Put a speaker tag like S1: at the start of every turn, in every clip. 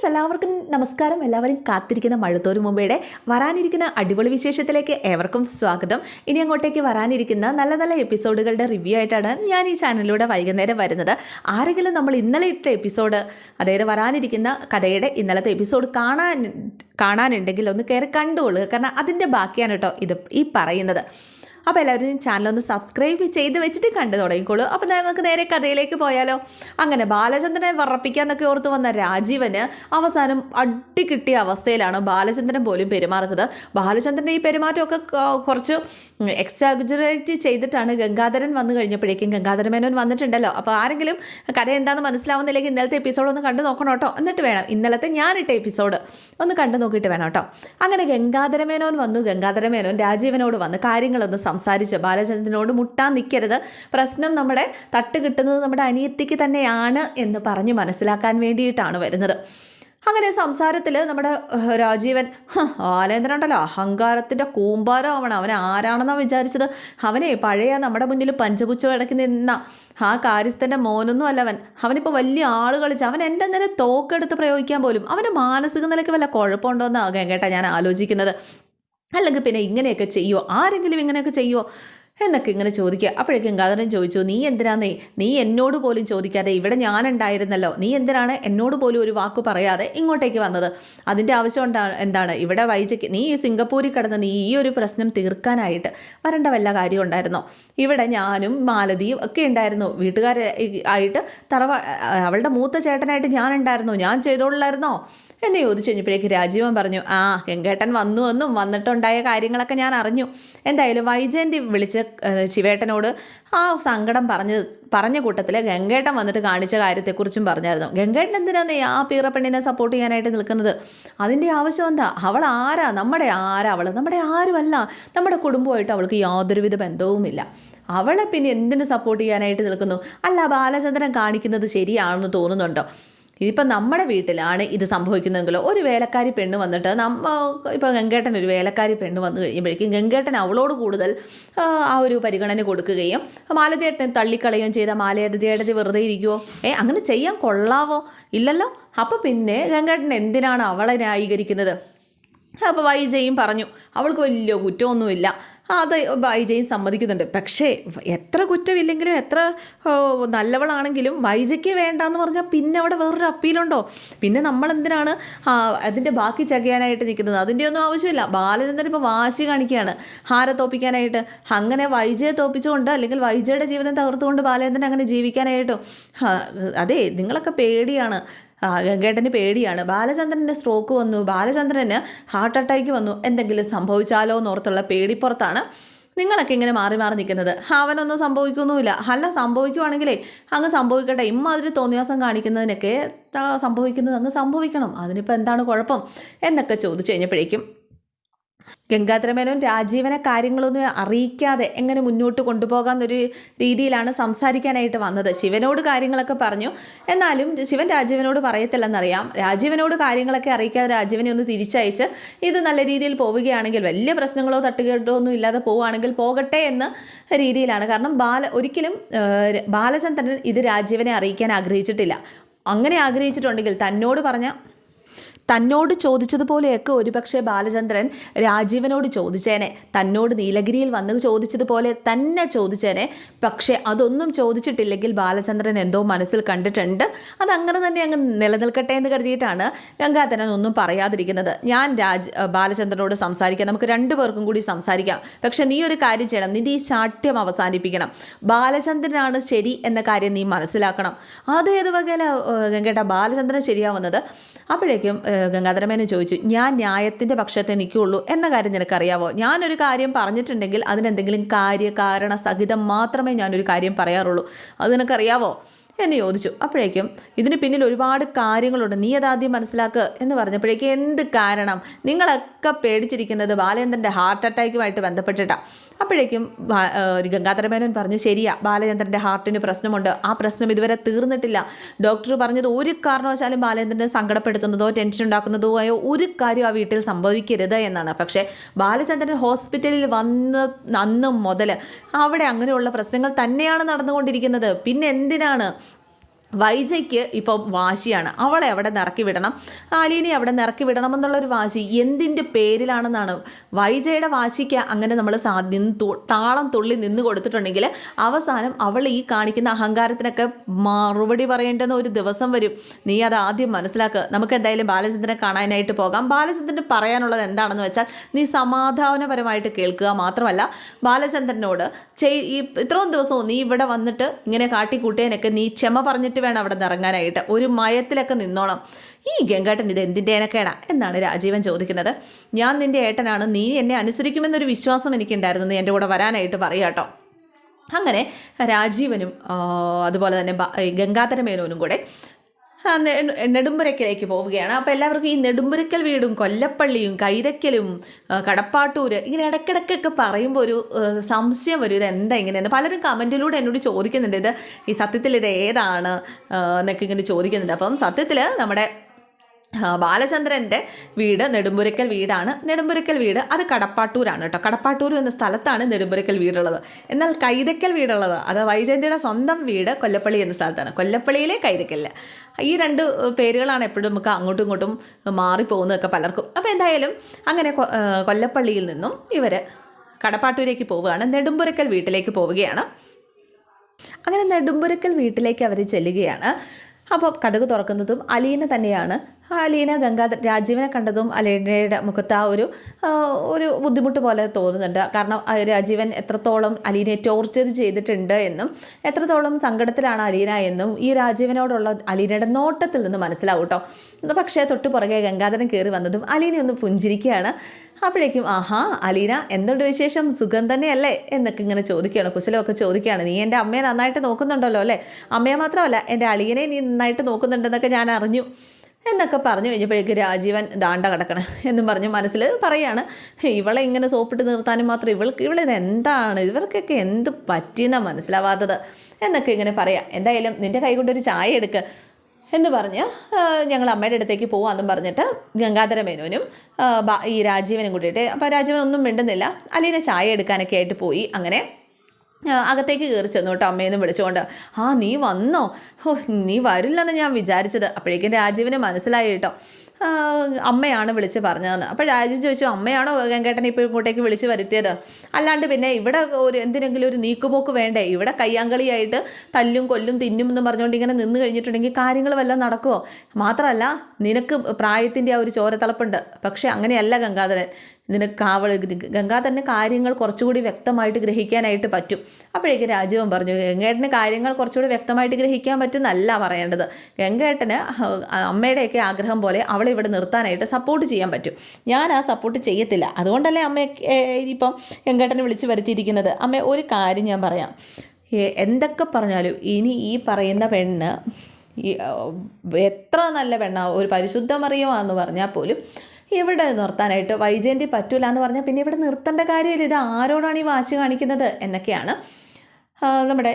S1: Friends എല്ലാവർക്കും നമസ്കാരം. എല്ലാവരും കാത്തിരിക്കുന്ന മഴത്തോരു മുമ്പയുടെ വരാനിരിക്കുന്ന അടിപൊളി വിശേഷത്തിലേക്ക് ഏവർക്കും സ്വാഗതം. ഇനി അങ്ങോട്ടേക്ക് വരാനിരിക്കുന്ന നല്ല നല്ല എപ്പിസോഡുകളുടെ റിവ്യൂ ആയിട്ടാണ് ഞാൻ ഈ ചാനലിലൂടെ വൈകുന്നേരം വരുന്നത്. ആരെങ്കിലും നമ്മൾ ഇന്നലെ ഇട്ട എപ്പിസോഡ് അതായത് വരാനിരിക്കുന്ന കഥയുടെ ഇന്നലത്തെ എപ്പിസോഡ് കാണാൻ കാണാനുണ്ടെങ്കിൽ ഒന്ന് കയറി കണ്ടുകൊള്ളുക കാരണം അതിന്റെ ബാക്കിയാണ് കേട്ടോ ഇത് ഈ പറയുന്നത്. അപ്പോൾ എല്ലാവരും ചാനലൊന്ന് സബ്സ്ക്രൈബ് ചെയ്ത് വെച്ചിട്ട് കണ്ടു തുടങ്ങിക്കോളൂ. അപ്പോൾ നമുക്ക് നേരെ കഥയിലേക്ക് പോയാലോ. അങ്ങനെ ബാലചന്ദ്രനെ വറപ്പിക്കാന്നൊക്കെ ഓർത്ത് വന്ന രാജീവന് അവസാനം അടി കിട്ടിയ അവസ്ഥയിലാണ് ബാലചന്ദ്രൻ പോലും പെരുമാറുന്നത്. ബാലചന്ദ്രന്റെ ഈ പെരുമാറ്റമൊക്കെ കുറച്ച് എക്സ്റ്റാഗുറേറ്റ് ചെയ്തിട്ടാണ് ഗംഗാധരൻ വന്നു കഴിഞ്ഞപ്പോഴേക്കും ഗംഗാധര മേനോൻ വന്നിട്ടുണ്ടല്ലോ. അപ്പോൾ ആരെങ്കിലും കഥ എന്താണെന്ന് മനസ്സിലാവുന്നില്ലെങ്കിൽ ഇന്നലത്തെ എപ്പിസോഡ് ഒന്ന് കണ്ടു നോക്കണം കേട്ടോ. എന്നിട്ട് വേണം ഇന്നലത്തെ ഞാനിട്ട എപ്പിസോഡ് ഒന്ന് കണ്ടു നോക്കിയിട്ട് വേണം കേട്ടോ. അങ്ങനെ ഗംഗാധരമേനോൻ വന്നു. ഗംഗാധരമേനോൻ രാജീവനോട് വന്ന് കാര്യങ്ങളൊന്ന് സംസാരിച്ച്. ബാലചന്ദ്രനോട് മുട്ടാൻ നിൽക്കരുത് പ്രശ്നം നമ്മുടെ തട്ട് കിട്ടുന്നത് നമ്മുടെ അനിയത്തിക്ക് തന്നെയാണ് എന്ന് പറഞ്ഞ് മനസ്സിലാക്കാൻ വേണ്ടിയിട്ടാണ് വരുന്നത്. അങ്ങനെ സംസാരത്തിൽ നമ്മുടെ രാജീവൻ "ഹ്, ബാലേന്ദ്രൻ ഉണ്ടല്ലോ അഹങ്കാരത്തിന്റെ കൂമ്പാരമാവണം. അവൻ ആരാണെന്നാണ് വിചാരിച്ചത്? അവനെ പഴയ നമ്മുടെ മുന്നിൽ പഞ്ചപുച്ച കിടക്കി നിന്ന ആ കാര്യസ്ഥന്റെ മോനൊന്നും അല്ല അവൻ. അവനിപ്പോൾ വലിയ ആൾ കളിച്ച് അവൻ എന്റെ നേരെ തോക്കെടുത്ത് പ്രയോഗിക്കാൻ പോലും അവന്റെ മാനസിക നിലയ്ക്ക് വല്ല കുഴപ്പമുണ്ടോ എന്നാണ് കേട്ടാ ഞാൻ ആലോചിക്കുന്നത്. അല്ലെങ്കിൽ പിന്നെ ഇങ്ങനെയൊക്കെ ചെയ്യുമോ ആരെങ്കിലും ഇങ്ങനെയൊക്കെ ചെയ്യുമോ എന്നൊക്കെ ഇങ്ങനെ ചോദിക്കുക. അപ്പോഴേക്കും ഗാദരൻ ചോദിച്ചു നീ എന്തിനാന്നേ? നീ എന്നോട് പോലും ചോദിക്കാതെ ഇവിടെ ഞാനുണ്ടായിരുന്നല്ലോ. നീ എന്തിനാണ് എന്നോട് പോലും ഒരു വാക്ക് പറയാതെ ഇങ്ങോട്ടേക്ക് വന്നത്? അതിന്റെ ആവശ്യം ഉണ്ടാ- എന്താണ്? ഇവിടെ വൈജയ്ക്ക് നീ സിംഗപ്പൂരിൽ കിടന്ന് നീ ഈ ഒരു പ്രശ്നം തീർക്കാനായിട്ട് വരേണ്ട വല്ല കാര്യം ഉണ്ടായിരുന്നോ? ഇവിടെ ഞാനും മാലതിയും ഒക്കെ ഉണ്ടായിരുന്നു. വീട്ടുകാരെ ആയിട്ട് തറവ അവളുടെ മൂത്ത ചേട്ടനായിട്ട് ഞാനുണ്ടായിരുന്നു. ഞാൻ ചെയ്തോളായിരുന്നോ എന്ന് ചോദിച്ചു കഴിഞ്ഞപ്പോഴേക്ക് രാജീവൻ പറഞ്ഞു ആ ഗംഗേട്ടൻ വന്നു എന്നും വന്നിട്ടുണ്ടായ കാര്യങ്ങളൊക്കെ ഞാൻ അറിഞ്ഞു. എന്തായാലും വൈജയന്തി വിളിച്ച ശിവേട്ടനോട് ആ സങ്കടം പറഞ്ഞ് പറഞ്ഞ കൂട്ടത്തിൽ ഗംഗേട്ടൻ വന്നിട്ട് കാണിച്ച കാര്യത്തെക്കുറിച്ചും പറഞ്ഞായിരുന്നു. ഗംഗേട്ടൻ എന്തിനാന്ന് ആ പീറപ്പെണ്ണിനെ സപ്പോർട്ട് ചെയ്യാനായിട്ട് നിൽക്കുന്നത്? അതിന്റെ ആവശ്യം എന്താ? അവൾ ആരാ? നമ്മുടെ ആരാ അവൾ? നമ്മുടെ ആരുമല്ല. നമ്മുടെ കുടുംബമായിട്ട് അവൾക്ക് യാതൊരുവിധ ബന്ധവുമില്ല. അവളെ പിന്നെ എന്തിനു സപ്പോർട്ട് ചെയ്യാനായിട്ട് നിൽക്കുന്നു? അല്ല ബാലചന്ദ്രൻ കാണിക്കുന്നത് ശരിയാണെന്ന് തോന്നുന്നുണ്ടോ? ഇതിപ്പോൾ നമ്മുടെ വീട്ടിലാണ് ഇത് സംഭവിക്കുന്നതെങ്കിൽ ഒരു വേലക്കാരി പെണ്ണ് വന്നിട്ട് നമ്മ ഇപ്പോൾ ഗംഗേട്ടൻ ഒരു വേലക്കാരി പെണ്ണ് വന്നു കഴിയുമ്പോഴേക്കും ഗംഗേട്ടൻ അവളോട് കൂടുതൽ ആ, ഒരു പരിഗണന കൊടുക്കുകയും മാലതിയേട്ടൻ തള്ളിക്കളയുകയും ചെയ്ത മാലയതിയേട്ടതി വെറുതെ ഇരിക്കുമോ ഏ അങ്ങനെ ചെയ്യാൻ കൊള്ളാവോ? ഇല്ലല്ലോ? അപ്പോൾ പിന്നെ ഗംഗേട്ടൻ എന്തിനാണ് അവളെ ന്യായീകരിക്കുന്നത്? അപ്പോൾ വൈജയും പറഞ്ഞു അവൾക്ക് വലിയ കുറ്റമൊന്നുമില്ല. അത് വൈജയും സമ്മതിക്കുന്നുണ്ട്. പക്ഷേ എത്ര കുറ്റമില്ലെങ്കിലും എത്ര നല്ലവളാണെങ്കിലും വൈജയ്ക്ക് വേണ്ടാന്ന് പറഞ്ഞാൽ പിന്നെ അവിടെ വേറൊരു അപ്പീലുണ്ടോ? പിന്നെ നമ്മളെന്തിനാണ് അതിന്റെ ബാക്കി ചകയാനായിട്ട് നിൽക്കുന്നത്? അതിന്റെ ഒന്നും ആവശ്യമില്ല. ബാലചന്ദ്രൻ ഇപ്പോൾ വാശി കാണിക്കുകയാണ്. ഹാരെ തോപ്പിക്കാനായിട്ട്. അങ്ങനെ വൈജയെ തോപ്പിച്ചുകൊണ്ട് അല്ലെങ്കിൽ വൈജയുടെ ജീവിതം തകർത്തുകൊണ്ട് ബാലചന്ദ്രൻ അങ്ങനെ ജീവിക്കാനായിട്ടോ. അതെ നിങ്ങളൊക്കെ പേടിയാണ്. ഗംഗേട്ടന് പേടിയാണ്. ബാലചന്ദ്രന്റെ സ്ട്രോക്ക് വന്നു. ബാലചന്ദ്രന് ഹാർട്ട് അറ്റാക്ക് വന്നു. എന്തെങ്കിലും സംഭവിച്ചാലോ എന്നോർത്തുള്ള പേടിപ്പുറത്താണ് നിങ്ങളൊക്കെ ഇങ്ങനെ മാറി മാറി നിൽക്കുന്നത്. അവനൊന്നും സംഭവിക്കൊന്നുമില്ല. അല്ല സംഭവിക്കുവാണെങ്കിലേ അങ്ങ് സംഭവിക്കട്ടെ. ഇമ്മാതിരി തോന്നിയാസം കാണിക്കുന്നതിനൊക്കെ സംഭവിക്കുന്നത് അങ്ങ് സംഭവിക്കണം. അതിനിപ്പോൾ എന്താണ് കുഴപ്പം? എന്നൊക്കെ ചോദിച്ചു കഴിഞ്ഞപ്പോഴേക്കും ഗംഗാധരമേനോൻ രാജീവനെ കാര്യങ്ങളൊന്നും അറിയിക്കാതെ എങ്ങനെ മുന്നോട്ട് കൊണ്ടുപോകാമെന്നൊരു രീതിയിലാണ് സംസാരിക്കാനായിട്ട് വന്നത്. ശിവനോട് കാര്യങ്ങളൊക്കെ പറഞ്ഞു. എന്നാലും ശിവൻ രാജീവനോട് പറയത്തില്ലെന്നറിയാം. രാജീവനോട് കാര്യങ്ങളൊക്കെ അറിയിക്കാതെ രാജീവനെ ഒന്ന് തിരിച്ചയച്ച് ഇത് നല്ല രീതിയിൽ പോവുകയാണെങ്കിൽ വലിയ പ്രശ്നങ്ങളോ തട്ടുകേട്ടോ ഒന്നും ഇല്ലാതെ പോവുകയാണെങ്കിൽ പോകട്ടെ എന്ന രീതിയിലാണ്. കാരണം ബാല ഒരിക്കലും ബാലചന്ദ്രൻ ഇത് രാജീവനെ അറിയിക്കാൻ ആഗ്രഹിച്ചിട്ടില്ല. അങ്ങനെ ആഗ്രഹിച്ചിട്ടുണ്ടെങ്കിൽ തന്നോട് പറഞ്ഞ തന്നോട് ചോദിച്ചതുപോലെയൊക്കെ ഒരുപക്ഷെ ബാലചന്ദ്രൻ രാജീവനോട് ചോദിച്ചേനെ. തന്നോട് നീലഗിരിയിൽ വന്ന് ചോദിച്ചതുപോലെ തന്നെ ചോദിച്ചേനെ. പക്ഷേ അതൊന്നും ചോദിച്ചിട്ടില്ലെങ്കിൽ ബാലചന്ദ്രൻ എന്തോ മനസ്സിൽ കണ്ടിട്ടുണ്ട്. അതങ്ങനെ തന്നെ അങ്ങ് നിലനിൽക്കട്ടെ എന്ന് കരുതിയിട്ടാണ് ഗംഗാധരൻ ഒന്നും പറയാതിരിക്കുന്നത്. ഞാൻ രാജ് ബാലചന്ദ്രനോട് സംസാരിക്കാം. നമുക്ക് രണ്ടു പേർക്കും കൂടി സംസാരിക്കാം. പക്ഷെ നീ ഒരു കാര്യം ചെയ്യണം. നിന്റെ ഈ ശാഠ്യം അവസാനിപ്പിക്കണം. ബാലചന്ദ്രനാണ് ശരി എന്ന കാര്യം നീ മനസ്സിലാക്കണം. അതേത് വകയില ഗംഗേട്ട? ബാലചന്ദ്രൻ ശരിയാവുന്നത്. അപ്പോഴേക്കും ഗംഗാധരമേനെ ചോദിച്ചു ഞാൻ ന്യായത്തിന്റെ പക്ഷത്തെ നിൽക്കുകയുള്ളൂ എന്ന കാര്യം നിനക്കറിയാവോ? ഞാനൊരു കാര്യം പറഞ്ഞിട്ടുണ്ടെങ്കിൽ അതിനെന്തെങ്കിലും കാര്യകാരണ സഹിതം മാത്രമേ ഞാനൊരു കാര്യം പറയാറുള്ളൂ. അത് നിനക്കറിയാവോ? എന്ന് ചോദിച്ചു. അപ്പോഴേക്കും ഇതിന് പിന്നിൽ ഒരുപാട് കാര്യങ്ങളുണ്ട്. നീ അതാദ്യം മനസ്സിലാക്കുക എന്ന് പറഞ്ഞപ്പോഴേക്കും എന്ത് കാരണം? നിങ്ങളൊക്കെ പേടിച്ചിരിക്കുന്നത് ബാലചന്ദ്രന്റെ ഹാർട്ട് അറ്റാക്കുമായിട്ട് ബന്ധപ്പെട്ടിട്ടാണ് അപ്പോഴേക്കും ഗംഗാധരമേനോൻ പറഞ്ഞു ശരിയാ ബാലചന്ദ്രന്റെ ഹാർട്ടിന് പ്രശ്നമുണ്ട്. ആ പ്രശ്നം ഇതുവരെ തീർന്നിട്ടില്ല. ഡോക്ടർ പറഞ്ഞത് ഒരു കാരണവശാലും ബാലചന്ദ്രനെ സങ്കടപ്പെടുത്തുന്നതോ ടെൻഷൻ ഉണ്ടാക്കുന്നതോ ആയോ ഒരു കാര്യം ആ വീട്ടിൽ സംഭവിക്കരുത് എന്നാണ്. പക്ഷേ ബാലചന്ദ്രൻ ഹോസ്പിറ്റലിൽ വന്ന് അന്നും മുതൽ അവിടെ അങ്ങനെയുള്ള പ്രശ്നങ്ങൾ തന്നെയാണ് നടന്നുകൊണ്ടിരിക്കുന്നത്. പിന്നെ എന്തിനാണ് വൈജയ്ക്ക് ഇപ്പോൾ വാശിയാണ്. അവളെ അവിടെ നിറക്കി വിടണം. ആലീനെ അവിടെ നിറക്കി വിടണം എന്നുള്ളൊരു വാശി എന്തിന്റെ പേരിലാണെന്നാണ്. വൈജയുടെ വാശിക്ക് അങ്ങനെ നമ്മൾ സാ നിന്ന് താളം തുള്ളി നിന്ന് കൊടുത്തിട്ടുണ്ടെങ്കിൽ അവസാനം അവൾ ഈ കാണിക്കുന്ന അഹങ്കാരത്തിനൊക്കെ മറുപടി പറയേണ്ടെന്ന് ഒരു ദിവസം വരും. നീ അത് ആദ്യം മനസ്സിലാക്കുക നമുക്ക് എന്തായാലും ബാലചന്ദ്രനെ കാണാനായിട്ട് പോകാം. ബാലചന്ദ്രന് പറയാനുള്ളത് എന്താണെന്ന് വെച്ചാൽ നീ സമാധാനപരമായിട്ട് കേൾക്കുക മാത്രമല്ല ബാലചന്ദ്രനോട് ചെയ് ഈ ഇത്രയും ദിവസവും നീ ഇവിടെ വന്നിട്ട് ഇങ്ങനെ കാട്ടിക്കൂട്ടിയതിനൊക്കെ നീ ക്ഷമ പറഞ്ഞിട്ട് വേണം അവിടെ നിന്ന് ഇറങ്ങാനായിട്ട് ഒരു മയത്തിലൊക്കെ നിന്നോണം. ഈ ഗംഗാട്ടൻ ഇത് എന്തിന്റെ ഏനക്കേടാ എന്നാണ് രാജീവൻ ചോദിക്കുന്നത്. ഞാൻ നിന്റെ ഏട്ടനാണ്. നീ എന്നെ അനുസരിക്കുമെന്നൊരു വിശ്വാസം എനിക്കുണ്ടായിരുന്നു. നീ എന്റെ കൂടെ വരാനായിട്ട് പറയാട്ടോ അങ്ങനെ രാജീവനും അതുപോലെ തന്നെ ഗംഗാധരമേനോനും ഗംഗാധര മേനോനും കൂടെ നെടുമ്പുരയ്ക്കലേക്ക് പോവുകയാണ്. അപ്പോൾ എല്ലാവർക്കും ഈ നെടുമ്പുരയ്ക്കൽ വീടും കൊല്ലപ്പള്ളിയും കൈതയ്ക്കലും കടപ്പാട്ടൂർ ഇങ്ങനെ ഇടയ്ക്കിടയ്ക്കൊക്കെ പറയുമ്പോൾ ഒരു സംശയം വരും. ഇത് എന്താ ഇങ്ങനെയെന്ന്. പലരും കമന്റിലൂടെ എന്നോട് ചോദിക്കുന്നുണ്ട്. ഇത് ഈ സത്യത്തിൽ ഇത് ഏതാണ് എന്നൊക്കെ ഇങ്ങനെ ചോദിക്കുന്നുണ്ട്. അപ്പം സത്യത്തിൽ നമ്മുടെ ബാലചന്ദ്രന്റെ വീട് നെടുമ്പുരയ്ക്കൽ വീടാണ്. നെടുമ്പുരയ്ക്കൽ വീട് അത് കടപ്പാട്ടൂരാണ് കേട്ടോ. കടപ്പാട്ടൂർ എന്ന സ്ഥലത്താണ് നെടുമ്പുരയ്ക്കൽ വീടുള്ളത്. എന്നാൽ കൈതക്കൽ വീടുള്ളത് അത് വൈജയന്തിയുടെ സ്വന്തം വീട് കൊല്ലപ്പള്ളി എന്ന സ്ഥലത്താണ്. കൊല്ലപ്പള്ളിയിലെ കൈതയ്ക്കൽ ഈ രണ്ട് പേരുകളാണ് എപ്പോഴും നമുക്ക് അങ്ങോട്ടും ഇങ്ങോട്ടും മാറിപ്പോകുന്നതൊക്കെ പലർക്കും. അപ്പോൾ എന്തായാലും അങ്ങനെ കൊല്ലപ്പള്ളിയിൽ നിന്നും ഇവർ കടപ്പാട്ടൂരേക്ക് പോവുകയാണ്. നെടുമ്പുരയ്ക്കൽ വീട്ടിലേക്ക് പോവുകയാണ്. അങ്ങനെ നെടുമ്പുരക്കൽ വീട്ടിലേക്ക് അവർ ചെല്ലുകയാണ്. അപ്പോൾ കഥക് തുറക്കുന്നതും അലീന തന്നെയാണ് ലീന ഗംഗാധര രാജീവിനെ കണ്ടതും അലീനയുടെ മുഖത്ത് ആ ഒരു ഒരു ബുദ്ധിമുട്ട് പോലെ തോന്നുന്നുണ്ട്. കാരണം രാജീവൻ എത്രത്തോളം അലീനയെ ടോർച്ചർ ചെയ്തിട്ടുണ്ട് എന്നും എത്രത്തോളം സങ്കടത്തിലാണ് അലീന എന്നും ഈ രാജീവനോടുള്ള അലീനയുടെ നോട്ടത്തിൽ നിന്ന് മനസ്സിലാവും കേട്ടോ പക്ഷേ തൊട്ട് പുറകെ ഗംഗാധരൻ കയറി വന്നതും അലീന ഒന്ന് പുഞ്ചിരിക്കുകയാണ്. അപ്പോഴേക്കും ആഹാ അലീന എന്തുണ്ട് വിശേഷം? സുഖം തന്നെയല്ലേ? എന്നൊക്കെ ഇങ്ങനെ ചോദിക്കുകയാണ്. കുശലമൊക്കെ ചോദിക്കുകയാണ്. നീ എന്റെ അമ്മയെ നന്നായിട്ട് നോക്കുന്നുണ്ടല്ലോ അല്ലേ? അമ്മയെ മാത്രമല്ല എന്റെ അളിയനെ നീ നന്നായിട്ട് നോക്കുന്നുണ്ടെന്നൊക്കെ ഞാൻ അറിഞ്ഞു. എന്നൊക്കെ പറഞ്ഞു കഴിഞ്ഞപ്പോഴേക്ക് രാജീവൻ ദാണ്ട കിടക്കണം എന്നും പറഞ്ഞു മനസ്സിൽ പറയാണ്. ഇവളെ ഇങ്ങനെ സോപ്പിട്ട് നിർത്താനും മാത്രം ഇവൾക്ക് ഇവളിത് എന്താണ്? ഇവർക്കൊക്കെ എന്ത് പറ്റിയെന്നാണ് മനസ്സിലാവാത്തത് എന്നൊക്കെ ഇങ്ങനെ പറയാം. എന്തായാലും നിന്റെ കൈ കൊണ്ടൊരു ചായ എടുക്കുക എന്ന് പറഞ്ഞ് ഞങ്ങൾ അമ്മയുടെ അടുത്തേക്ക് പോവാമെന്നും പറഞ്ഞിട്ട് ഗംഗാധര മേനോനും ഈ രാജീവനും കൂട്ടിയിട്ട് അപ്പോൾ രാജീവൻ ഒന്നും മിണ്ടുന്നില്ല. അലീന ചായ എടുക്കാനൊക്കെ ആയിട്ട് പോയി. അങ്ങനെ അകത്തേക്ക് കയറി ചെന്നു കേട്ടോ അമ്മയെന്ന് വിളിച്ചുകൊണ്ട്. ആ നീ വന്നോ? ഓ നീ വരില്ലെന്ന് ഞാൻ വിചാരിച്ചത്. അപ്പോഴേക്കും രാജീവിന് മനസ്സിലായി കേട്ടോ. അമ്മയാണ് വിളിച്ച് പറഞ്ഞതെന്ന്. അപ്പോൾ രാജു ചോദിച്ചു അമ്മയാണോ ഗംഗേട്ടനെ ഇപ്പോൾ ഇങ്ങോട്ടേക്ക് വിളിച്ച് വരുത്തിയത്? അല്ലാണ്ട് പിന്നെ ഇവിടെ ഒരു എന്തിനെങ്കിലും ഒരു നീക്കുപോക്ക് വേണ്ടേ? ഇവിടെ കയ്യാങ്കളിയായിട്ട് തല്ലും കൊല്ലും തിന്നും എന്നും പറഞ്ഞുകൊണ്ട് ഇങ്ങനെ നിന്ന് കഴിഞ്ഞിട്ടുണ്ടെങ്കിൽ കാര്യങ്ങൾ വല്ലതും നടക്കുമോ മാത്രമല്ല നിനക്ക് പ്രായത്തിന്റെ ആ ഒരു ചോരത്തളപ്പുണ്ട്. പക്ഷേ അങ്ങനെയല്ല ഗംഗാധരൻ. നിനക്ക് ഗംഗാ തന്നെ കാര്യങ്ങൾ കുറച്ചുകൂടി വ്യക്തമായിട്ട് ഗ്രഹിക്കാനായിട്ട് പറ്റും. അപ്പോഴേക്കും രാജീവൻ പറഞ്ഞു ഗംഗേട്ടന് കാര്യങ്ങൾ കുറച്ചുകൂടി വ്യക്തമായിട്ട് ഗ്രഹിക്കാൻ പറ്റുന്നല്ല പറയേണ്ടത്. ഗംഗേട്ടന് അമ്മയുടെയൊക്കെ ആഗ്രഹം പോലെ അവളെ ഇവിടെ നിർത്താനായിട്ട് സപ്പോർട്ട് ചെയ്യാൻ പറ്റും. ഞാൻ ആ സപ്പോർട്ട് ചെയ്യത്തില്ല. അതുകൊണ്ടല്ലേ അമ്മയെ ഏഹ്, ഇപ്പം ഗംഗേട്ടനെ വിളിച്ച് വരുത്തിയിരിക്കുന്നത്? അമ്മ ഒരു കാര്യം ഞാൻ പറയാം. എന്തൊക്കെ പറഞ്ഞാലും ഇനി ഈ പറയുന്ന പെണ്ണ് എത്ര നല്ല പെണ്ണാവും ഒരു പരിശുദ്ധമറിയുമാണെന്ന് പറഞ്ഞാൽ പോലും ഇവിടെ നിർത്താനായിട്ട് വൈജയന്തി പറ്റൂല എന്ന് പറഞ്ഞാൽ പിന്നെ ഇവിടെ നിർത്തേണ്ട കാര്യമില്ല. ഇത് ആരോടാണ് ഈ വാശി കാണിക്കുന്നത് എന്നൊക്കെയാണ് നമ്മുടെ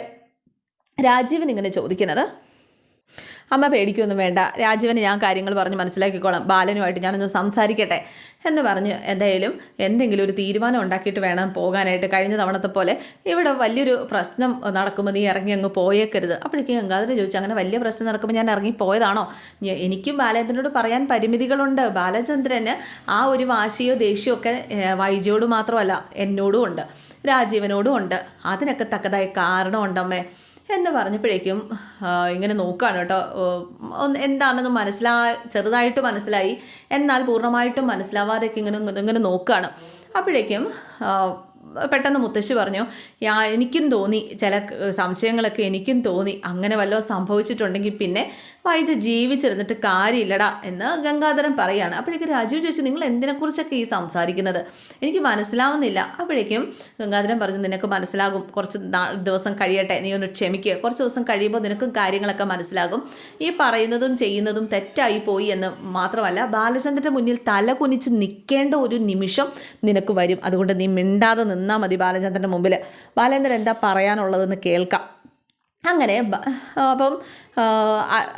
S1: രാജീവൻ ഇങ്ങനെ ചോദിക്കുന്നത്. അമ്മ പേടിക്കൊന്നും വേണ്ട. രാജീവന് ഞാൻ കാര്യങ്ങൾ പറഞ്ഞ് മനസ്സിലാക്കിക്കോളാം. ബാലനുമായിട്ട് ഞാനൊന്ന് സംസാരിക്കട്ടെ എന്ന് പറഞ്ഞ് എന്തായാലും എന്തെങ്കിലും ഒരു തീരുമാനം ഉണ്ടാക്കിയിട്ട് വേണം പോകാനായിട്ട്. കഴിഞ്ഞ തവണത്തെ പോലെ ഇവിടെ വലിയൊരു പ്രശ്നം നടക്കുമ്പോൾ നീ ഇറങ്ങി അങ്ങ് പോയേക്കരുത്. അപ്പോഴേക്കും ഗംഗാധര ചോദിച്ചു അങ്ങനെ വലിയ പ്രശ്നം നടക്കുമ്പോൾ ഞാൻ ഇറങ്ങി പോയതാണോ? എനിക്കും ബാലചന്ദ്രനോട് പറയാൻ പരിമിതികളുണ്ട്. ബാലചന്ദ്രന് ആ ഒരു വാശിയോ ദേഷ്യമോ ഒക്കെ വൈജിയോട് മാത്രമല്ല എന്നോടും ഉണ്ട്. രാജീവനോടും ഉണ്ട്. അതിനൊക്കെ തക്കതായ കാരണമുണ്ടമ്മേ. എന്ന് പറഞ്ഞപ്പോഴേക്കും ഇങ്ങനെ നോക്കുകയാണ് കേട്ടോ. എന്താണെന്ന് മനസ്സിലാ ചെറുതായിട്ട് മനസ്സിലായി. എന്നാൽ പൂർണമായിട്ടും മനസ്സിലാവാതെയൊക്കെ ഇങ്ങനെ ഇങ്ങനെ നോക്കുകയാണ് അപ്പോഴേക്കും പെട്ടെന്ന് മുത്തശ്ശി പറഞ്ഞു "യാ, എനിക്കും തോന്നി ചില സംശയങ്ങളൊക്കെ എനിക്കും തോന്നി. അങ്ങനെ വല്ലതും സംഭവിച്ചിട്ടുണ്ടെങ്കിൽ പിന്നെ വൈജ ജീവിച്ചിരുന്നിട്ട് കാര്യമില്ലടാ എന്ന് ഗംഗാധരൻ പറയാണ്. അപ്പോഴേക്കും രാജീവ് ചോദിച്ചു നിങ്ങൾ എന്തിനെക്കുറിച്ചൊക്കെ ഈ സംസാരിക്കുന്നത്? എനിക്ക് മനസ്സിലാവുന്നില്ല. അപ്പോഴേക്കും ഗംഗാധരൻ പറഞ്ഞു നിനക്ക് മനസ്സിലാകും. കുറച്ച് ദിവസം കഴിയട്ടെ. നീ ഒന്ന് ക്ഷമിക്കുക കുറച്ച് ദിവസം കഴിയുമ്പോൾ നിനക്കും കാര്യങ്ങളൊക്കെ മനസ്സിലാകും. ഈ പറയുന്നതും ചെയ്യുന്നതും തെറ്റായി പോയി എന്ന് മാത്രമല്ല ബാലചന്ദ്രന്റെ മുന്നിൽ തല കുനിച്ച് നിൽക്കേണ്ട ഒരു നിമിഷം നിനക്ക് വരും. അതുകൊണ്ട് നീ മിണ്ടാതെ നിന്നാൽ മതി ബാലചന്ദ്രന്റെ മുമ്പിൽ ബാലേന്ദ്രൻ എന്താ പറയാനുള്ളതെന്ന് കേൾക്കാം. അങ്ങനെ അപ്പം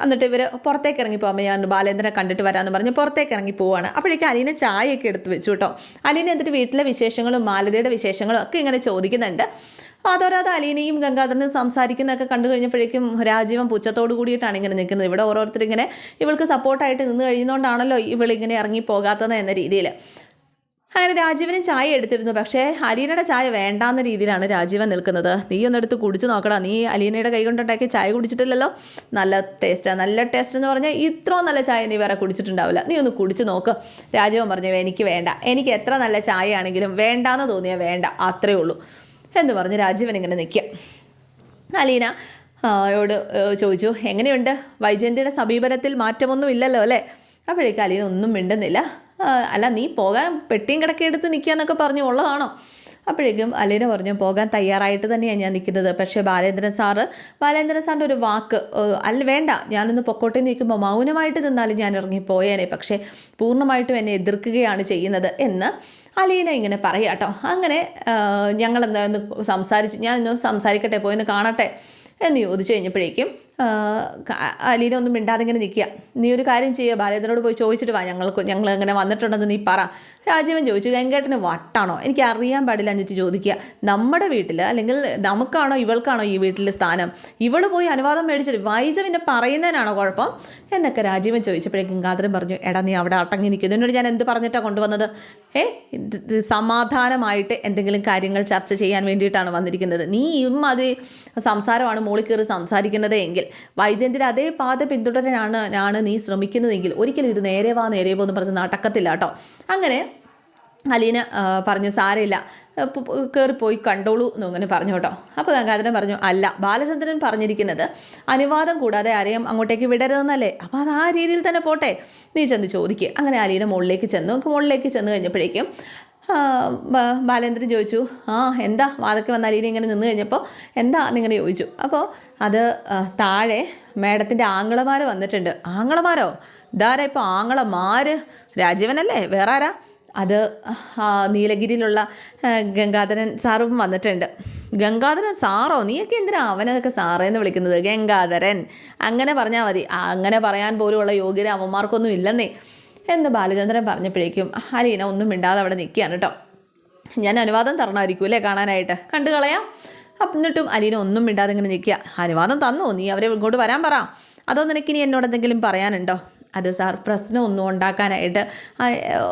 S1: എന്നിട്ട് ഇവർ പുറത്തേക്ക് ഇറങ്ങി പോകുമ്പോൾ ഞാൻ ബാലേന്ദ്രനെ കണ്ടിട്ട് വരാമെന്ന് പറഞ്ഞ് പുറത്തേക്ക് ഇറങ്ങി പോവാണ്. അപ്പോഴേക്കും അലീന ചായയൊക്കെ എടുത്ത് വെച്ചു കേട്ടോ. അലീന എന്നിട്ട് വീട്ടിലെ വിശേഷങ്ങളും മാലതിയുടെ വിശേഷങ്ങളും ഒക്കെ ഇങ്ങനെ ചോദിക്കുന്നുണ്ട്. അതോരാതെ അലീനയും ഗംഗാധരനും സംസാരിക്കുന്നതൊക്കെ കണ്ടു കഴിഞ്ഞപ്പോഴേക്കും രാജീവൻ പുച്ഛത്തോട് കൂടിയിട്ടാണ് ഇങ്ങനെ നിൽക്കുന്നത്. ഇവിടെ ഓരോരുത്തർ ഇങ്ങനെ ഇവൾക്ക് സപ്പോർട്ടായിട്ട് നിന്ന് കഴിയുന്നതുകൊണ്ടാണല്ലോ ഇവളിങ്ങനെ ഇറങ്ങി പോകാത്തത് എന്ന രീതിയിൽ അങ്ങനെ രാജീവനും ചായ എടുത്തിരുന്നു. പക്ഷേ അലീനയുടെ ചായ വേണ്ടാന്ന രീതിയിലാണ് രാജീവൻ നിൽക്കുന്നത്. നീ ഒന്നെടുത്ത് കുടിച്ച് നോക്കടാ. നീ അലീനയുടെ കൈ കൊണ്ടുണ്ടാക്കിയ ചായ കുടിച്ചിട്ടില്ലല്ലോ? നല്ല ടേസ്റ്റാണ് നല്ല ടേസ്റ്റ് എന്ന് പറഞ്ഞാൽ ഇത്രയും നല്ല ചായ നീ വേറെ കുടിച്ചിട്ടുണ്ടാവില്ല. നീ ഒന്ന് കുടിച്ച് നോക്ക്. രാജീവൻ പറഞ്ഞു എനിക്ക് വേണ്ട. എനിക്ക് എത്ര നല്ല ചായ ആണെങ്കിലും വേണ്ടാന്ന് തോന്നിയാൽ വേണ്ട. അത്രയേ ഉള്ളൂ. എന്ന് പറഞ്ഞ് രാജീവൻ ഇങ്ങനെ നിൽക്കുക അലീന യോട് ചോദിച്ചു എങ്ങനെയുണ്ട്? വൈജയന്തിയുടെ സമീപനത്തിൽ മാറ്റമൊന്നും ഇല്ലല്ലോ അല്ലേ? അപ്പോഴേക്കും അലീന ഒന്നും മിണ്ടുന്നില്ല. അല്ല നീ പോകാൻ പെട്ടിയും കിടക്കെടുത്ത് നിൽക്കുക എന്നൊക്കെ പറഞ്ഞു ഉള്ളതാണോ? അപ്പോഴേക്കും അലീന പറഞ്ഞു പോകാൻ തയ്യാറായിട്ട് തന്നെയാണ് ഞാൻ നിൽക്കുന്നത്. പക്ഷേ ബാലേന്ദ്രൻ സാറ് ബാലേന്ദ്രൻ സാറിന്റെ ഒരു വാക്ക് അല്ല വേണ്ട. ഞാനൊന്ന് പൊക്കോട്ടെ നിൽക്കുമ്പോൾ മൗനമായിട്ട് നിന്നാലും ഞാൻ ഇറങ്ങിപ്പോയേനെ പക്ഷേ പൂർണമായിട്ടും എന്നെ എതിർക്കുകയാണ് ചെയ്യുന്നത് എന്ന് അലീന ഇങ്ങനെ പറയാട്ടോ അങ്ങനെ ഞങ്ങൾ എന്താ ഒന്ന് സംസാരിച്ച് ഞാൻ സംസാരിക്കട്ടെ പോയി ഒന്ന് കാണട്ടെ എന്ന് ചോദിച്ചു കഴിഞ്ഞപ്പോഴേക്കും അലീന ഒന്നും മിണ്ടാതെ ഇങ്ങനെ നിൽക്കുക. നീ ഒരു കാര്യം ചെയ്യുക ബാലേന്ദ്രനോട് പോയി ചോദിച്ചിട്ട് വാ ഞങ്ങൾക്ക് ഞങ്ങൾ ഇങ്ങനെ വന്നിട്ടുണ്ടെന്ന് നീ പറ. രാജീവൻ ചോദിച്ചു ഗംഗേട്ടന് വട്ടാണോ? എനിക്ക് അറിയാൻ പാടില്ല എന്നിട്ട് ചോദിക്കുക. നമ്മുടെ വീട്ടിൽ അല്ലെങ്കിൽ നമുക്കാണോ ഇവൾക്കാണോ ഈ വീട്ടിൽ സ്ഥാനം? ഇവൾ പോയി അനുവാദം മേടിച്ചിട്ട് വൈജ പിന്നെ പറയുന്നതിനാണോ കുഴപ്പം? എന്നൊക്കെ രാജീവൻ ചോദിച്ചപ്പോഴേക്കും ഗംഗാധരൻ പറഞ്ഞു എടാ നീ അവിടെ അടങ്ങി നിൽക്കുന്നു എന്നോട് ഞാൻ എന്ത് പറഞ്ഞിട്ടാണ് കൊണ്ടുവന്നത്? ഏ സമാധാനമായിട്ട് എന്തെങ്കിലും കാര്യങ്ങൾ ചർച്ച ചെയ്യാൻ വേണ്ടിയിട്ടാണ് വന്നിരിക്കുന്നത്. നീ ഇമ്മാതിരി സംസാരമാണ് മോളിൽ കയറി സംസാരിക്കുന്നത് എങ്കിൽ വൈജയന്തിന്റെ അതേ പാത പിന്തുടരാനാണ് ആണ് നീ ശ്രമിക്കുന്നതെങ്കിൽ ഒരിക്കലും ഇത് നേരെ വാ നേരെ പോ എന്ന് പറഞ്ഞ് നടക്കത്തില്ല കേട്ടോ. അങ്ങനെ അലീന പറഞ്ഞു സാരമില്ല. കയറിപ്പോയി കണ്ടോളൂ എന്നങ്ങനെ പറഞ്ഞു കേട്ടോ. അപ്പോൾ ഗംഗാധരൻ പറഞ്ഞു അല്ല ബാലചന്ദ്രൻ പറഞ്ഞിരിക്കുന്നത് അനുവാദം കൂടാതെ ആരെയും അങ്ങോട്ടേക്ക് വിടരുതെന്നല്ലേ? അപ്പോൾ അത് ആ രീതിയിൽ തന്നെ പോട്ടെ. നീ ചെന്ന് ചോദിക്കുക അങ്ങനെ അലീന മുകളിലേക്ക് ചെന്നു മുകളിലേക്ക് ചെന്ന് കഴിഞ്ഞപ്പോഴേക്കും ബാലേന്ദ്രൻ ചോദിച്ചു ആ എന്താ വാതൊക്കെ വന്നാൽ ഇനി ഇങ്ങനെ നിന്ന് കഴിഞ്ഞപ്പോൾ എന്താ? എന്നിങ്ങനെ ചോദിച്ചു. അപ്പോൾ അത് താഴെ മേഡത്തിന്റെ ആങ്ങളമാർ വന്നിട്ടുണ്ട്. ആങ്ങളമാരോ? ഇതാരാ ഇപ്പോൾ ആങ്ങളമാർ രാജീവനല്ലേ? വേറെ ആരാ? അത് നീലഗിരിയിലുള്ള ഗംഗാധരൻ സാറും വന്നിട്ടുണ്ട്. ഗംഗാധരൻ സാറോ? നീയൊക്കെ എന്തിനാ അവനൊക്കെ സാറേന്ന് വിളിക്കുന്നത്? ഗംഗാധരൻ. അങ്ങനെ പറഞ്ഞാൽ മതി. അങ്ങനെ പറയാൻ പോലുമുള്ള യോഗ്യത അവന്മാർക്കൊന്നും ഇല്ലെന്നേ. എന്ന് ബാലചന്ദ്രൻ പറഞ്ഞപ്പോഴേക്കും അലീന ഒന്നും മിണ്ടാതെ അവിടെ നിൽക്കുകയാണ് കേട്ടോ ഞാൻ അനുവാദം തരണമായിരിക്കും അല്ലേ കാണാനായിട്ട്? കണ്ടു കളയാം. എന്നിട്ടും അലീന ഒന്നും മിണ്ടാതെ ഇങ്ങനെ നിൽക്കുക. അനുവാദം തന്നു നീ അവരെ ഇങ്ങോട്ട് വരാൻ പറ. അതോ നിനക്കിനി എന്നോട് എന്തെങ്കിലും പറയാനുണ്ടോ? അത് സാർ പ്രശ്നമൊന്നും ഉണ്ടാക്കാനായിട്ട്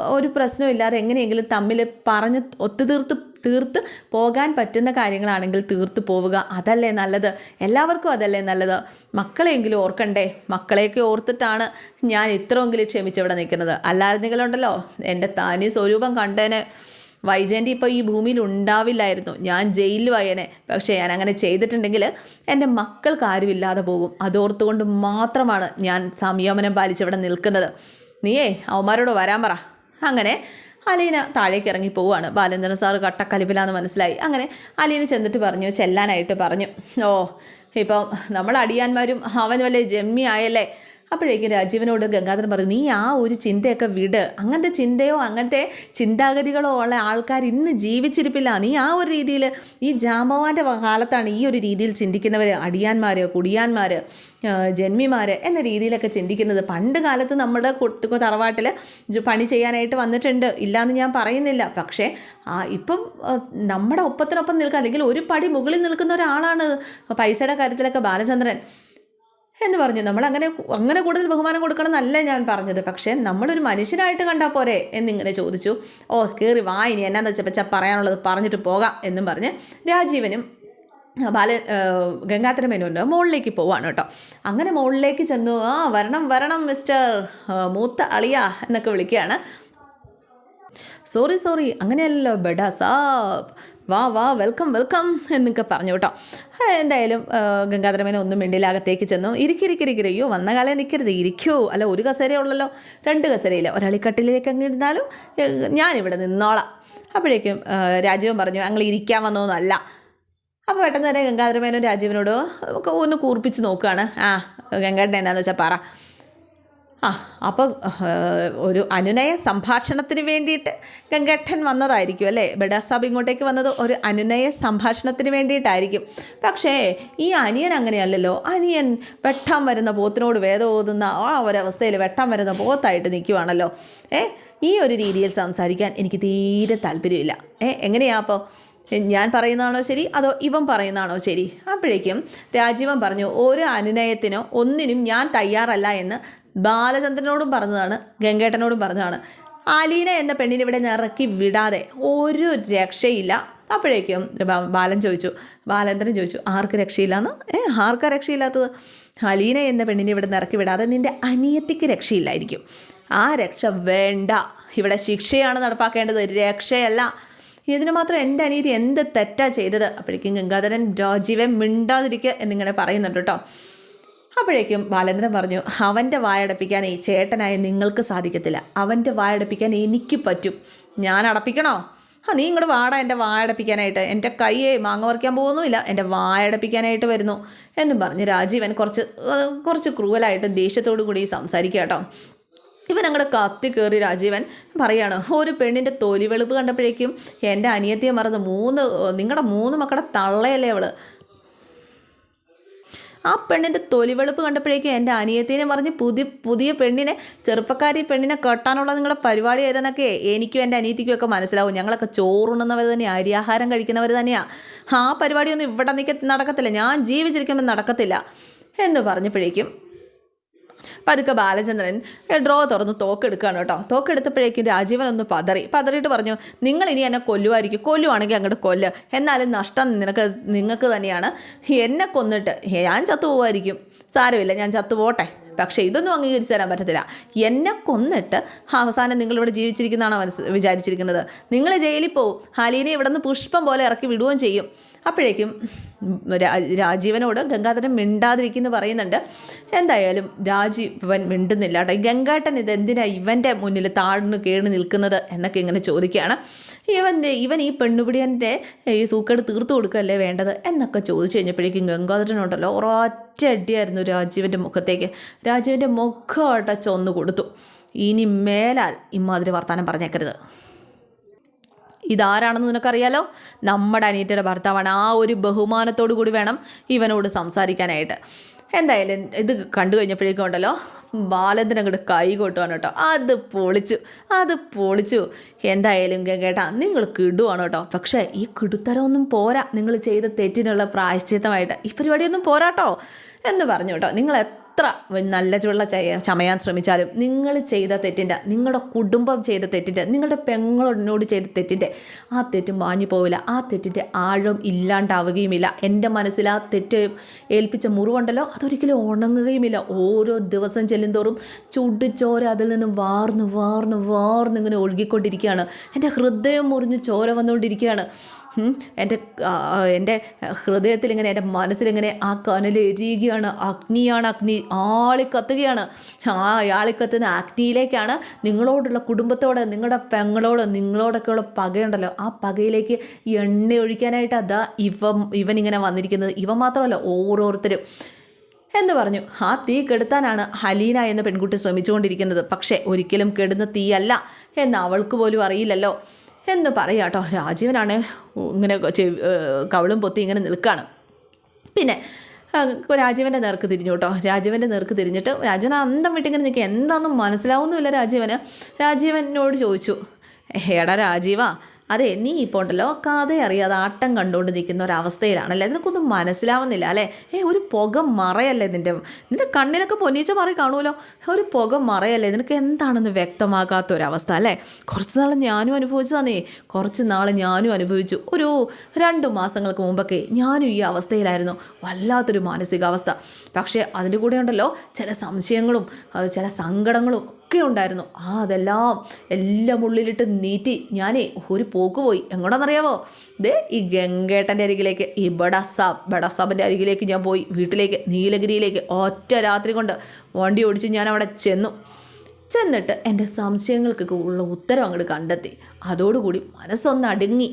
S1: ഒരു പ്രശ്നമില്ലാതെ എങ്ങനെയെങ്കിലും തമ്മിൽ പറഞ്ഞ് ഒത്തുതീർത്ത് തീർത്ത് പോകാൻ പറ്റുന്ന കാര്യങ്ങളാണെങ്കിൽ തീർത്ത് പോവുക. അതല്ലേ നല്ലത്. എല്ലാവർക്കും അതല്ലേ നല്ലത്. മക്കളെയെങ്കിലും ഓർക്കണ്ടേ? മക്കളെയൊക്കെ ഓർത്തിട്ടാണ് ഞാൻ ഇത്രയെങ്കിലും ക്ഷമിച്ചിവിടെ നിൽക്കുന്നത്. അല്ലാതെ നിങ്ങളുണ്ടല്ലോ? എന്റെ താനി സ്വരൂപം കണ്ടേനെ. വൈജയന്തി ഇപ്പോൾ ഈ ഭൂമിയിൽ ഉണ്ടാവില്ലായിരുന്നു. ഞാൻ ജയിലിൽ വയനെ. പക്ഷേ ഞാൻ അങ്ങനെ ചെയ്തിട്ടുണ്ടെങ്കിൽ എന്റെ മക്കൾക്ക് ആരുമില്ലാതെ പോകും. അതോർത്തുകൊണ്ട് മാത്രമാണ് ഞാൻ സംയമനം പാലിച്ചിവിടെ നിൽക്കുന്നത്. നീയേ അവന്മാരോട് വരാൻ പറ. അങ്ങനെ അലീന താഴേക്ക് ഇറങ്ങി പോവുകയാണ്. ബാലേന്ദ്രൻ സാറ് കട്ടക്കലിപ്പിലാന്ന് മനസ്സിലായി. അങ്ങനെ അലീന ചെന്നിട്ട് പറഞ്ഞു ചെല്ലാനായിട്ട് പറഞ്ഞു. ഓ ഇപ്പം നമ്മൾ അടിയാന്മാരും അവൻ വല്ല ജമ്മി ആയല്ലേ അപ്പോഴേക്കും രാജീവനോട് ഗംഗാധരൻ പറഞ്ഞു നീ ആ ഒരു ചിന്തയൊക്കെ വിട്. അങ്ങനത്തെ ചിന്തയോ അങ്ങനത്തെ ചിന്താഗതികളോ ഉള്ള ആൾക്കാർ ഇന്ന് ജീവിച്ചിരിപ്പില്ല. നീ ആ ഒരു രീതിയിൽ ഈ ജാമ്പവാന്റെ കാലത്താണ് ഈ ഒരു രീതിയിൽ ചിന്തിക്കുന്നവർ അടിയാന്മാർ കുടിയാന്മാർ ജന്മിമാർ എന്ന രീതിയിലൊക്കെ ചിന്തിക്കുന്നത്. പണ്ട് കാലത്ത് നമ്മുടെ തറവാട്ടിൽ പണി ചെയ്യാനായിട്ട് വന്നിട്ടുണ്ട്. ഇല്ലയെന്ന് ഞാൻ പറയുന്നില്ല. പക്ഷേ ഇപ്പം നമ്മുടെ ഒപ്പത്തിനൊപ്പം നിൽക്കുക അല്ലെങ്കിൽ ഒരു പടി മുകളിൽ നിൽക്കുന്ന ഒരാളാണ് പൈസയുടെ കാര്യത്തിലൊക്കെ ബാലചന്ദ്രൻ. എന്ന് പറഞ്ഞു. നമ്മൾ അങ്ങനെ അങ്ങനെ കൂടുതൽ ബഹുമാനം കൊടുക്കണം എന്നല്ല ഞാൻ പറഞ്ഞത്. പക്ഷേ നമ്മളൊരു മനുഷ്യനായിട്ട് കണ്ടാൽ പോരെ എന്നിങ്ങനെ ചോദിച്ചു. ഓ കയറി വാ ഇനി. എന്നാന്ന് വെച്ചാൽ പറയാനുള്ളത് പറഞ്ഞിട്ട് പോകാം എന്നും പറഞ്ഞ് രാജീവനും ബാല ഗംഗാധര മേനോന്റെ മുകളിലേക്ക് പോവാണ് കേട്ടോ. അങ്ങനെ മുകളിലേക്ക് ചെന്നു. ആ വരണം വരണം മിസ്റ്റർ മൂത്ത അളിയ എന്നൊക്കെ വിളിക്കുകയാണ്. Sorry sorry. അങ്ങനെയല്ലോ ബെഡാ സാബ്. വാ വാ വെൽക്കം വെൽക്കം എന്നൊക്കെ പറഞ്ഞു കേട്ടോ. എന്തായാലും ഗംഗാധരമേനെ ഒന്നും മിണ്ടിയില്ല അകത്തേക്ക് ചെന്നു. ഇരിക്കിരിക്കിരിക്കിരി അയ്യോ വന്ന കാലം നിൽക്കരുത് ഇരിക്കൂ. അല്ല ഒരു കസേരയേ ഉള്ളല്ലോ രണ്ട് കസേരയില്ല? ഒരാളിക്കട്ടിലേക്ക് അങ്ങ് ഇരുന്നാലും ഞാനിവിടെ നിന്നോളാം. അപ്പോഴേക്കും രാജീവൻ പറഞ്ഞു ഞങ്ങൾ ഇരിക്കാൻ വന്നതൊന്നുമല്ല അപ്പോൾ പെട്ടെന്ന് തന്നെ ഗംഗാധരമേനോ രാജീവനോട് ഒന്ന് കൂർപ്പിച്ച് നോക്കുകയാണ് ആ ഗംഗാട്ടൻ എന്നാന്ന് വെച്ചാൽ പറ. ആ അപ്പം ഒരു അനുനയ സംഭാഷണത്തിന് വേണ്ടിയിട്ട് ഗംഗട്ടൻ വന്നതായിരിക്കും അല്ലേ? ബഡാസാബ് ഇങ്ങോട്ടേക്ക് വന്നത് ഒരു അനുനയ സംഭാഷണത്തിന് വേണ്ടിയിട്ടായിരിക്കും. പക്ഷേ ഈ അനിയൻ അങ്ങനെയല്ലല്ലോ. അനിയൻ വെട്ടം വരുന്ന പോത്തിനോട് വേദം ഓതുന്ന ആ ഒരവസ്ഥയിൽ വെട്ടം വരുന്ന പോത്തായിട്ട് നിൽക്കുവാണല്ലോ. ഏ ഈ ഒരു രീതിയിൽ സംസാരിക്കാൻ എനിക്ക് തീരെ താല്പര്യമില്ല. ഏ എങ്ങനെയാ അപ്പോൾ ഞാൻ പറയുന്നതാണോ ശരി? അതോ ഇവൻ പറയുന്നതാണോ ശരി? അപ്പോഴേക്കും രാജീവൻ പറഞ്ഞു ഒരു അനുനയത്തിനോ ഒന്നിനും ഞാൻ തയ്യാറല്ല എന്ന് ബാലചന്ദ്രനോടും പറഞ്ഞതാണ് ഗംഗേട്ടനോടും പറഞ്ഞതാണ്. അലീന എന്ന പെണ്ണിനെ ഇവിടെ നിറക്കി വിടാതെ ഒരു രക്ഷയില്ല. അപ്പോഴേക്കും ബാലൻ ചോദിച്ചു ബാലചന്ദ്രൻ ചോദിച്ചു ആർക്ക് രക്ഷയില്ലാന്ന്? ഏ ആർക്കാ രക്ഷയില്ലാത്തത്? അലീന എന്ന പെണ്ണിനെ ഇവിടെ നിറക്കി വിടാതെ നിന്റെ അനിയത്തിക്ക് രക്ഷയില്ലായിരിക്കും. ആ രക്ഷ വേണ്ട. ഇവിടെ ശിക്ഷയാണ് നടപ്പാക്കേണ്ടത്. രക്ഷയല്ല. ഇതിന് മാത്രം എന്റെ അനീതി എന്ത് തെറ്റാ ചെയ്തത്? അപ്പോഴേക്കും ഗംഗാധരൻ രാജീവൻ മിണ്ടാതിരിക്കുക എന്നിങ്ങനെ പറയുന്നുണ്ട് കേട്ടോ. അപ്പോഴേക്കും ബാലേന്ദ്രൻ പറഞ്ഞു അവന്റെ വായടപ്പിക്കാൻ ഈ ചേട്ടനായ നിങ്ങൾക്ക് സാധിക്കത്തില്ല. അവന്റെ വായടപ്പിക്കാൻ എനിക്ക് പറ്റും. ഞാൻ അടപ്പിക്കണോ? ആ നീ ഇങ്ങോട്ട് വാടാ എന്റെ വായടപ്പിക്കാനായിട്ട് എന്റെ കൈയെ മാങ്ങ പറിക്കാൻ പോകുന്നുമില്ല. എന്റെ വായടപ്പിക്കാനായിട്ട് വരുന്നു. എന്നും പറഞ്ഞ് രാജീവൻ കുറച്ച് കുറച്ച് ക്രൂവലായിട്ട് ദേഷ്യത്തോടു കൂടി സംസാരിക്കുക കേട്ടോ. ഇവൻ അങ്ങോട്ട് കത്തി കയറി രാജീവൻ പറയാണ് ഒരു പെണ്ണിന്റെ തൊലി വെളുപ്പ് കണ്ടപ്പോഴേക്കും എന്റെ അനിയത്തിയെ മറന്ന് മൂന്ന് നിങ്ങളുടെ മൂന്ന് മക്കളുടെ തള്ളയല്ലേ അവൾ? ആ പെണ്ണിന്റെ തൊലിവെളുപ്പ് കണ്ടപ്പോഴേക്കും എന്റെ അനിയത്തിനെ പറഞ്ഞ് പുതിയ പുതിയ പെണ്ണിനെ ചെറുപ്പക്കാരി പെണ്ണിനെ കെട്ടാനുള്ള നിങ്ങളുടെ പരിപാടി ഏതെന്നൊക്കെ എനിക്കും എന്റെ അനിയത്തിക്കും ഒക്കെ മനസ്സിലാവും. ഞങ്ങളൊക്കെ ചോറുണ്ണുന്നവർ തന്നെയാണ് അരിയാഹാരം കഴിക്കുന്നവർ തന്നെയാണ് ആ പരിപാടിയൊന്നും ഇവിടെ നിൽക്ക നടക്കത്തില്ല. ഞാൻ ജീവിച്ചിരിക്കുമ്പോൾ നടക്കത്തില്ല എന്ന് പറഞ്ഞപ്പോഴേക്കും പതുക്കെ ബാലചന്ദ്രൻ ഡ്രോ തുറന്ന് തോക്കെടുക്കുകയാണ് കേട്ടോ. തോക്കെടുത്തപ്പോഴേക്കും രാജീവൻ ഒന്ന് പതറി. പതറിയിട്ട് പറഞ്ഞു നിങ്ങൾ ഇനി എന്നെ കൊല്ലുമായിരിക്കും കൊല്ലുവാണെങ്കിൽ അങ്ങോട്ട് കൊല്ല്. എന്നാലും നഷ്ടം നിനക്ക് നിങ്ങൾക്ക് തന്നെയാണ്. എന്നെ കൊന്നിട്ട് ഞാൻ ചത്തു പോവായിരിക്കും സാരമില്ല ഞാൻ ചത്തു പോട്ടെ പക്ഷേ ഇതൊന്നും അംഗീകരിച്ച് തരാൻ പറ്റത്തില്ല. എന്നെ കൊന്നിട്ട് അവസാനം നിങ്ങളിവിടെ ജീവിച്ചിരിക്കുന്നതാണോ മനസ്സ് വിചാരിച്ചിരിക്കുന്നത്? നിങ്ങൾ ജയിലിൽ പോവും. ഹലീനെ ഇവിടെ നിന്ന് പുഷ്പം പോലെ ഇറക്കി വിടുകയും ചെയ്യും. അപ്പോഴേക്കും രാജീവനോട് ഗംഗാധരൻ മിണ്ടാതിരിക്കുന്നു പറയുന്നുണ്ട്. എന്തായാലും രാജീവൻ മിണ്ടുന്നില്ല കേട്ടോ. ഗംഗാട്ടൻ ഇത് ഇവന്റെ മുന്നിൽ താഴ്ന്നു കേണു നിൽക്കുന്നത് എന്നൊക്കെ ഇങ്ങനെ ചോദിക്കുകയാണ്. ഇവന്റെ ഇവൻ ഈ പെണ്ണുപിടിയന്റെ ഈ സൂക്കേട് തീർത്തു കൊടുക്കുകയല്ലേ വേണ്ടത് എന്നൊക്കെ ചോദിച്ചു കഴിഞ്ഞപ്പോഴേക്കും ഗംഗാധരനുണ്ടല്ലോ ഒരൊറ്റ അടിയായിരുന്നു രാജീവന്റെ മുഖത്തേക്ക്. രാജീവന്റെ മുഖമായിട്ട് ചൊന്നു കൊടുത്തു. ഇനി മേലാൽ ഇമ്മാതിരി വർത്തമാനം പറഞ്ഞേക്കരുത്. ഇതാരാണെന്ന് നിനക്കറിയാലോ? നമ്മുടെ അനിയത്തിയുടെ ഭർത്താവാണ്. ആ ഒരു ബഹുമാനത്തോടു കൂടി വേണം ഇവനോട് സംസാരിക്കാനായിട്ട്. എന്തായാലും ഇത് കണ്ടു കഴിഞ്ഞപ്പോഴേക്കും ഉണ്ടല്ലോ ബാലന്ദ്രൻ അങ്ങോട്ട് കൈ കൊട്ടുവാണ് കേട്ടോ. അത് പൊളിച്ചു അത് പൊളിച്ചു. എന്തായാലും കേട്ടാ നിങ്ങൾ കിടുവാണ് കേട്ടോ. പക്ഷേ ഈ കിടുത്തരമൊന്നും പോരാ. നിങ്ങൾ ചെയ്ത തെറ്റിനുള്ള പ്രായശ്ചിത്തമായിട്ട് ഈ പരിപാടിയൊന്നും പോരാട്ടോ എന്ന് പറഞ്ഞു കേട്ടോ. നിങ്ങൾ എത്ര നല്ല ചുള്ള ചമയാൻ ശ്രമിച്ചാലും നിങ്ങൾ ചെയ്ത തെറ്റിന്റെ നിങ്ങളുടെ കുടുംബം ചെയ്ത തെറ്റിന്റെ നിങ്ങളുടെ പെങ്ങളോട് ചെയ്ത തെറ്റിന്റെ ആ തെറ്റ് മാഞ്ഞു പോവില്ല. ആ തെറ്റിന്റെ ആഴം ഇല്ലാണ്ടാവുകയുമില്ല. എന്റെ മനസ്സിൽ ആ തെറ്റ് ഏൽപ്പിച്ച മുറിവുണ്ടല്ലോ അതൊരിക്കലും ഉണങ്ങുകയുമില്ല. ഓരോ ദിവസം ചെല്ലുന്തോറും ചുടുചോര അതിൽ നിന്നും വാർന്ന് വാർന്ന് വാർന്ന് ഇങ്ങനെ ഒഴുകിക്കൊണ്ടിരിക്കുകയാണ്. എന്റെ ഹൃദയം മുറിഞ്ഞ് ചോര വന്നുകൊണ്ടിരിക്കുകയാണ്. എന്റെ എന്റെ ഹൃദയത്തിൽ ഇങ്ങനെ എന്റെ മനസ്സിലിങ്ങനെ ആ കനൽ എരിയുകയാണ്. അഗ്നിയാണ് അഗ്നി. ആളിക്കത്തുകയാണ് ആ ആളിക്കത്തുന്ന അഗ്നിയിലേക്കാണ് നിങ്ങളോടുള്ള കുടുംബത്തോട് നിങ്ങളുടെ പെങ്ങളോട് നിങ്ങളോടൊക്കെയുള്ള പകയുണ്ടല്ലോ. ആ പകയിലേക്ക് എണ്ണ ഒഴിക്കാനായിട്ട് അതാ ഇവ ഇവൻ ഇങ്ങനെ വന്നിരിക്കുന്നത്. ഇവ മാത്രമല്ല ഓരോരുത്തരും. എന്ന് പറഞ്ഞു. ആ തീ കെടുത്താനാണ് ഹലീന എന്ന പെൺകുട്ടി ശ്രമിച്ചുകൊണ്ടിരിക്കുന്നത്. പക്ഷേ ഒരിക്കലും കെടുന്ന തീയല്ല എന്ന് അവൾക്ക് പോലും അറിയില്ലല്ലോ. എന്ന് പറയാം കേട്ടോ. രാജീവനാണ് ഇങ്ങനെ കവിളും പൊത്തി ഇങ്ങനെ നിൽക്കുകയാണ് പിന്നെ രാജീവന്റെ നേർക്ക് തിരിഞ്ഞു കേട്ടോ. രാജീവന്റെ നേർക്ക് തിരിഞ്ഞിട്ട് രാജീവൻ അന്തം വിട്ടിങ്ങനെ നിൽക്കുക. എന്താണെന്നും മനസ്സിലാവുന്നുമില്ല രാജീവന്. രാജീവനോട് ചോദിച്ചു ഹേടാ രാജീവാ അതെ നീ ഇപ്പോൾ ഉണ്ടല്ലോ കഥ അറിയാതെ ആട്ടം കണ്ടുകൊണ്ട് നിൽക്കുന്ന ഒരവസ്ഥയിലാണല്ലേ നിനക്കൊന്നും മനസ്സിലാവുന്നില്ല അല്ലേ? ഏ ഒരു പുക മറയല്ലേ നിന്റെ നിന്റെ കണ്ണിലൊക്കെ പൊന്നിച്ച മറി കാണുമല്ലോ. ഒരു പുക മറയല്ലേ? നിനക്ക് എന്താണെന്ന് വ്യക്തമാകാത്ത ഒരവസ്ഥ അല്ലേ? കുറച്ച് നാൾ ഞാനും അനുഭവിച്ചതാന്നേ കുറച്ച് നാൾ ഞാനും അനുഭവിച്ചു. ഒരു രണ്ട് മാസങ്ങൾക്ക് മുമ്പൊക്കെ ഞാനും ഈ അവസ്ഥയിലായിരുന്നു. വല്ലാത്തൊരു മാനസികാവസ്ഥ. പക്ഷേ അതിന്റെ കൂടെ ഉണ്ടല്ലോ ചില സംശയങ്ങളും ചില സങ്കടങ്ങളും ഒക്കെ ഉണ്ടായിരുന്നു ആ അതെല്ലാം എല്ലാം ഉള്ളിലിട്ട് നീറ്റി ഞാനേ ഒരു പോക്ക് പോയി. എങ്ങോട്ടാണെന്നറിയാവോ? ദേ ഈ ഗംഗേട്ടന്റെ അരികിലേക്ക് ഈ ബഡസാബ് ബഡസാബിന്റെ അരികിലേക്ക് ഞാൻ പോയി. വീട്ടിലേക്ക് നീലഗിരിയിലേക്ക് ഒറ്റ രാത്രി കൊണ്ട് വണ്ടി ഓടിച്ച് ഞാൻ അവിടെ ചെന്നു. ചെന്നിട്ട് എന്റെ സംശയങ്ങൾക്കൊക്കെ ഉള്ള ഉത്തരം അങ്ങോട്ട് കണ്ടെത്തി. അതോടുകൂടി മനസ്സൊന്ന് അടുങ്ങി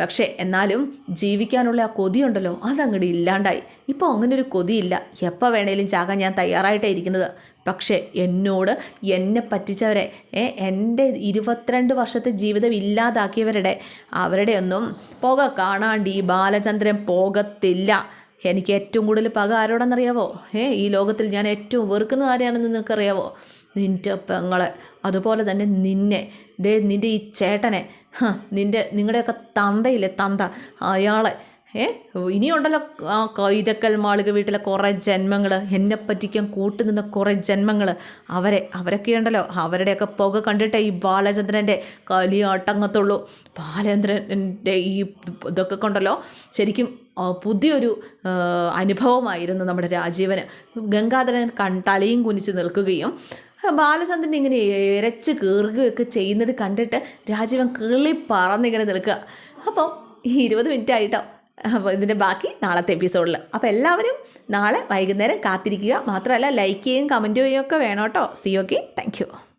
S1: പക്ഷേ എന്നാലും ജീവിക്കാനുള്ള ആ കൊതിയുണ്ടല്ലോ അതങ്ങോട്ട് ഇല്ലാണ്ടായി. ഇപ്പോൾ അങ്ങനെ ഒരു കൊതിയില്ല. എപ്പോൾ വേണേലും ചാകാൻ ഞാൻ തയ്യാറായിട്ടേ ഇരിക്കുന്നത്. പക്ഷേ എന്നോട് എന്നെ പറ്റിച്ചവരെ എന്റെ ഇരുപത്തിരണ്ട് വർഷത്തെ ജീവിതം ഇല്ലാതാക്കിയവരുടെ അവരുടെ ഒന്നും പുക കാണാണ്ട് ഈ ബാലചന്ദ്രൻ പോകത്തില്ല. എനിക്ക് ഏറ്റവും കൂടുതൽ പക ആരോടെന്നറിയാവോ? ഏ ഈ ലോകത്തിൽ ഞാൻ ഏറ്റവും വെറുക്കുന്ന ആരെയാണെന്ന് നിനക്കറിയാവോ നിന്റെ പെങ്ങളെ അതുപോലെ തന്നെ നിന്നെ. ദേ നിന്റെ ഈ ചേട്ടനെ നിന്റെ നിങ്ങളുടെയൊക്കെ തന്തയില്ലേ തന്ത. അയാളെ ഏ ഇനിയുണ്ടല്ലോ ആ കൈതക്കൽ മാളിക വീട്ടിലെ കുറേ ജന്മങ്ങൾ എന്നെ പറ്റിക്കാൻ കൂട്ടുനിന്ന കുറേ ജന്മങ്ങൾ അവരെ അവരൊക്കെ ഉണ്ടല്ലോ അവരുടെയൊക്കെ പുക കണ്ടിട്ടേ ഈ ബാലചന്ദ്രന്റെ കലിയാട്ടങ്ങത്തുള്ളൂ ബാലചന്ദ്രന്റെ ഈ ഇതൊക്കെ കൊണ്ടല്ലോ ശരിക്കും പുതിയൊരു അനുഭവമായിരുന്നു നമ്മുടെ രാജീവന്. ഗംഗാധരൻ കൺ തലയും കുനിച്ച് നിൽക്കുകയും ബാലചന്ദ്രൻ ഇങ്ങനെ ഇരച്ച് കീറുകയൊക്കെ ചെയ്യുന്നത് കണ്ടിട്ട് രാജീവൻ കിളി പറന്നിങ്ങനെ നിൽക്കുക. അപ്പോൾ ഈ ഇരുപത് മിനിറ്റ് ആയിട്ടോ. അപ്പോൾ ഇതിന്റെ ബാക്കി നാളത്തെ എപ്പിസോഡിൽ അപ്പോൾ എല്ലാവരും നാളെ വൈകുന്നേരം കാത്തിരിക്കുക. മാത്രമല്ല ലൈക്ക് ചെയ്യുകയും കമന്റ് ചെയ്യുകയും ഒക്കെ വേണം കേട്ടോ. C okay thank